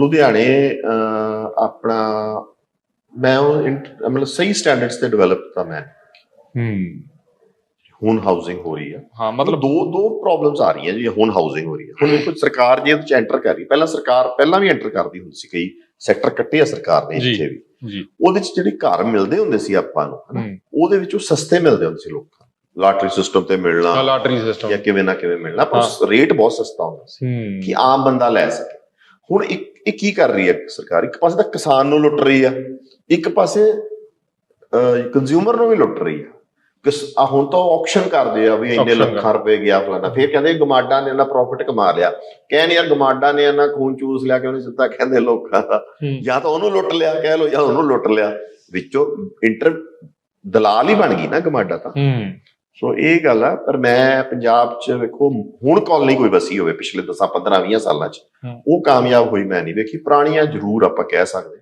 ਲੁਧਿਆਣੇ ਆਪਣਾ ਮੈਂ ਉਹ ਮਤਲਬ ਸਹੀ ਸਟੈਂਡਰਡਸ ਤੇ ਡਿਵੈਲਪ ਤਾਂ ਮੈਂ। ਹੂੰ। ਹੁਣ ਹਾਊਸਿੰਗ ਹੋ ਰਹੀ ਹੈ ਹਾਂ ਮਤਲਬ ਦੋ ਦੋ ਪ੍ਰੋਬਲਮਸ ਆ ਰਹੀਆਂ ਜੀ ਹੁਣ ਹਾਊਸਿੰਗ ਹੋ ਰਹੀ ਹੈ ਹੁਣ ਦੇਖੋ ਸਰਕਾਰ ਜੇ ਉਹਦੇ ਚ ਐਂਟਰ ਕਰ ਰਹੀ ਪਹਿਲਾਂ ਸਰਕਾਰ ਪਹਿਲਾਂ ਵੀ ਐਂਟਰ ਕਰਦੀ ਹੁੰਦੀ ਸੀ ਕਈ ਸੈਕਟਰ ਕੱਟੇ ਆ ਸਰਕਾਰ ਨੇ। ਇੱਥੇ ਵੀ। ਜੀ ਉਹਦੇ ਚ ਜਿਹੜੇ ਘਰ ਮਿਲਦੇ ਹੁੰਦੇ ਸੀ ਆਪਾਂ ਨੂੰ ਹਨਾ, ਉਹਦੇ ਵਿੱਚ ਉਹ ਸਸਤੇ ਮਿਲਦੇ ਹੁੰਦੇ ਸੀ ਲੋਕਾਂ ਲਾਟਰੀ ਸਿਸਟਮ ਤੇ ਮਿਲਣਾ ਲਾਟਰੀ ਸਿਸਟਮ ਜਾਂ ਕਿਵੇਂ ਨਾ ਕਿਵੇਂ ਮਿਲਣਾ ਪਰ ਰੇਟ ਬਹੁਤ ਸਸਤਾ ਹੁੰਦਾ ਸੀ ਕਿ ਆਮ ਬੰਦਾ ਲੈ ਸਕੇ। ਹੁਣ ਇੱਕ ਇਹ ਕੀ ਕਰ ਰਹੀ ਹੈ ਸਰਕਾਰ? ਇੱਕ ਪਾਸੇ ਤਾਂ ਕਿਸਾਨ ਨੂੰ ਲੁੱਟ ਰਹੀ ਆ ਇੱਕ ਪਾਸੇ ਕੰਜ਼ਿਊਮਰ ਨੂੰ ਵੀ ਲੁੱਟ ਰਹੀ ਆ। ਆ ਹੁਣ ਤਾਂ ਆਕਸ਼ਨ ਕਰਦੇ ਆ ਵੀ ਇੰਨੇ ਲੱਖਾਂ ਰੁਪਏ ਗਿਆ ਫਲਾਣਾ। ਫਿਰ ਕਹਿੰਦੇ ਗਮਾਡਾ ਨੇ ਇਹਨਾਂ ਪ੍ਰੋਫਿਟ ਕਮਾ ਲਿਆ। ਕਹਿਣ ਯਾਰ ਗਮਾਡਾ ਨੇ ਇਹਨਾਂ ਖੂਨ ਚੂਸ ਲਿਆ ਕਿ ਉਹਨੇ ਸਿੱਧਾ ਕਹਿੰਦੇ ਲੋਕਾਂ ਦਾ। ਜਾਂ ਤਾਂ ਉਹਨੂੰ ਲੁੱਟ ਲਿਆ ਕਹਿ ਲੋ ਜਾਂ ਉਹਨੂੰ ਲੁੱਟ ਲਿਆ। ਵਿੱਚੋਂ ਇੰਟਰ ਦਲਾਲ ਹੀ ਬਣ ਗਈ ਨਾ ਗਮਾਡਾ ਤਾਂ। ਸੋ ਇਹ ਗੱਲ ਆ ਪਰ ਮੈਂ ਪੰਜਾਬ 'ਚ ਵੇਖੋ ਹੁਣ ਕਾਲਨੀ ਕੋਈ ਵਸੀ ਹੋਵੇ ਪਿਛਲੇ 10 15 20 ਸਾਲਾਂ 'ਚ। ਉਹ ਕਾਮਯਾਬ ਹੋਈ ਮੈਂ ਨਹੀਂ ਵੇਖੀ ਪੁਰਾਣੀਆਂ ਜ਼ਰੂਰ ਆਪਾਂ ਕਹਿ ਸਕਦੇ